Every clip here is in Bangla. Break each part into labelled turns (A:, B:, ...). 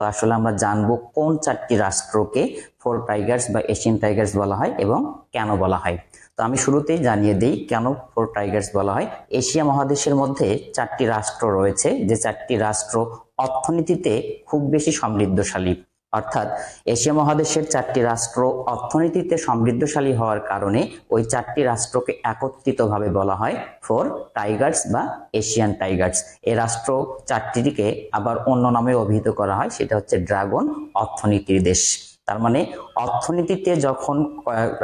A: তো আসলে আমরা জানব কোন চারটি রাষ্ট্রকে ফোর টাইগার্স বা এশিয়ান টাইগার্স বলা হয় এবং কেন বলা হয়। তো আমি শুরুতেই জানিয়ে দিই কেন ফোর টাইগার্স বলা হয়। এশিয়া মহাদেশের মধ্যে চারটি রাষ্ট্র রয়েছে, যে চারটি রাষ্ট্র অর্থনীতিতে খুব বেশি সমৃদ্ধশালী। অর্থাৎ এশিয়া মহাদেশের চারটি রাষ্ট্র অর্থনীতিতে সমৃদ্ধশালী হওয়ার কারণে ওই চারটি রাষ্ট্রকে একত্রিতভাবে বলা হয় ফোর টাইগার্স বা এশিয়ান টাইগার্স। এ রাষ্ট্র চারটিকে আবার অন্য নামে অভিহিত করা হয়, সেটা হচ্ছে ড্রাগন অর্থনীতির দেশ। তার মানে অর্থনীতিতে যখন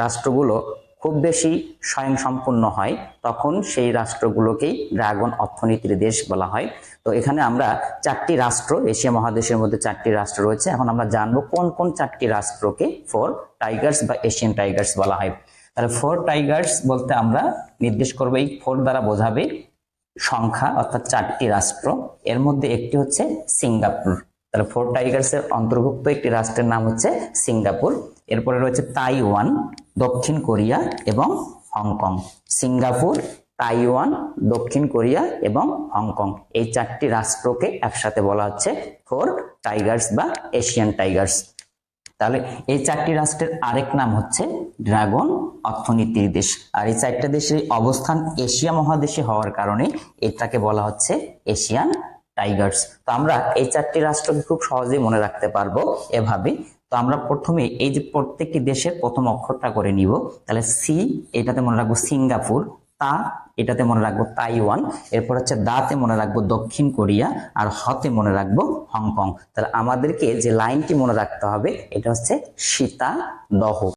A: রাষ্ট্রগুলো খুব বেশি স্বয়ংসম্পূর্ণ হয়, তখন সেই রাষ্ট্রগুলোকেই ড্রাগন অর্থনীতির দেশ বলা হয়। তো এখানে আমরা চারটি রাষ্ট্র, এশিয়া মহাদেশের মধ্যে চারটি রাষ্ট্র রয়েছে। এখন আমরা জানব কোন কোন চারটি রাষ্ট্রকে ফোর টাইগার্স বা এশিয়ান টাইগার্স বলা হয়। তাহলে ফোর টাইগার্স বলতে আমরা নির্দেশ করব, এই ফোর দ্বারা বোঝাবে সংখ্যা অর্থাৎ চারটি রাষ্ট্র। এর মধ্যে একটি হচ্ছে সিঙ্গাপুর। তাহলে ফোর টাইগার্স এর অন্তর্ভুক্ত একটি রাষ্ট্রের নাম হচ্ছে সিঙ্গাপুর। এরপরে রয়েছে তাইওয়ান, দক্ষিণ কোরিয়া এবং হংকং। সিঙ্গাপুর, তাইওয়ান, দক্ষিণ কোরিয়া এবং হংকং। এই চারটি রাষ্ট্রকে একসাথে বলা হচ্ছে ফোর টাইগার্স বা এশিয়ান টাইগার্স তাহলে এই চারটি রাষ্ট্রের আরেক নাম হচ্ছে ড্রাগন অর্থনীতির দেশ। আর এই চারটা দেশের অবস্থান এশিয়া মহাদেশে হওয়ার কারণে এটাকে বলা হচ্ছে এশিয়ান টাইগার্স। তো আমরা এই চারটি রাষ্ট্রকে খুব সহজেই মনে রাখতে পারব এভাবে। তো আমরা প্রথমে এই যে প্রত্যেকটি দেশের প্রথম অক্ষরটা করে নিব। তাহলে সি এটাতে মনে রাখব সিঙ্গাপুর। তা, এটাতে মনে রাখব তাইওয়ান। এরপর হচ্ছে দাতে মনে রাখব দক্ষিণ কোরিয়া। আর হতে মনে রাখব হংকং। তাহলে আমাদেরকে যে লাইনটি মনে রাখতে হবে, এটা হচ্ছে সীতা দহ